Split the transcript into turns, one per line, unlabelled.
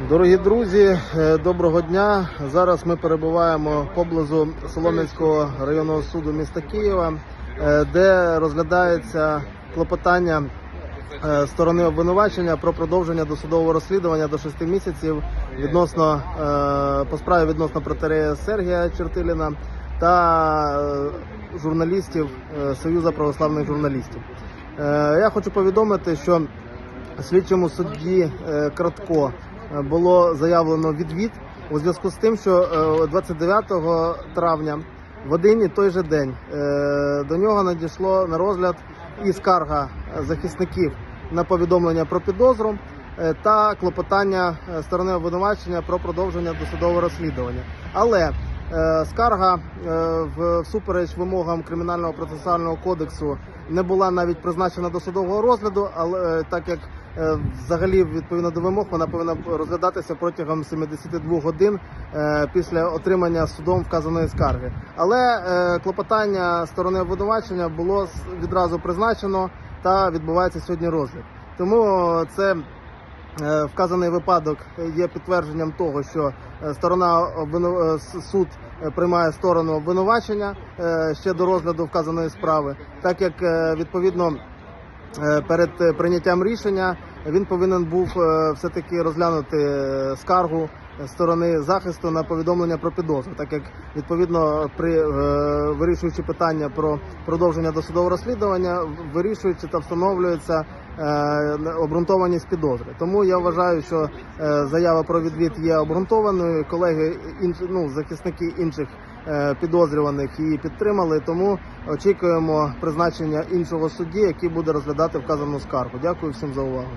Дорогі друзі, е, доброго дня. Зараз ми перебуваємо поблизу Солом'янського районного суду міста Києва, е, де розглядається клопотання е, сторони обвинувачення про продовження досудового розслідування до 6 місяців відносно по справі відносно протерея Сергія Чертиліна та журналістів Союзу православних журналістів. Я хочу повідомити, що слідчому судді Кратко було заявлено відвід у зв'язку з тим, що е, 29 травня в один і той же день е, до нього надійшло на розгляд і скарга захисників на повідомлення про підозру е, та клопотання е, сторони обвинувачення про продовження досудового розслідування. Але е, скарга е, всупереч вимогам кримінального процесуального кодексу не була навіть призначена до судового розгляду, але е, так як е, взагалі відповідно до вимог вона повинна розглядатися протягом 72 годин е, після отримання судом вказаної скарги. Але е, клопотання сторони обвинувачення було відразу призначено та відбувається сьогодні розгляд. Тому це Е, Вказаний випадок є підтвердженням того, що е, сторона е, суд е, приймає сторону обвинувачення е, ще до розгляду вказаної справи, так як е, відповідно е, перед е, прийняттям рішення він повинен був е, все-таки розглянути е, скаргу сторони захисту на повідомлення про підозру, так як відповідно при е, вирішуючи питання про продовження досудового розслідування, вирішується та встановлюється обґрунтованість підозри. Тому я вважаю, що заява про відвід є обґрунтованою. Колеги ну, захисники інших підозрюваних її підтримали. Тому очікуємо призначення іншого судді, який буде розглядати вказану скаргу. Дякую всім за увагу.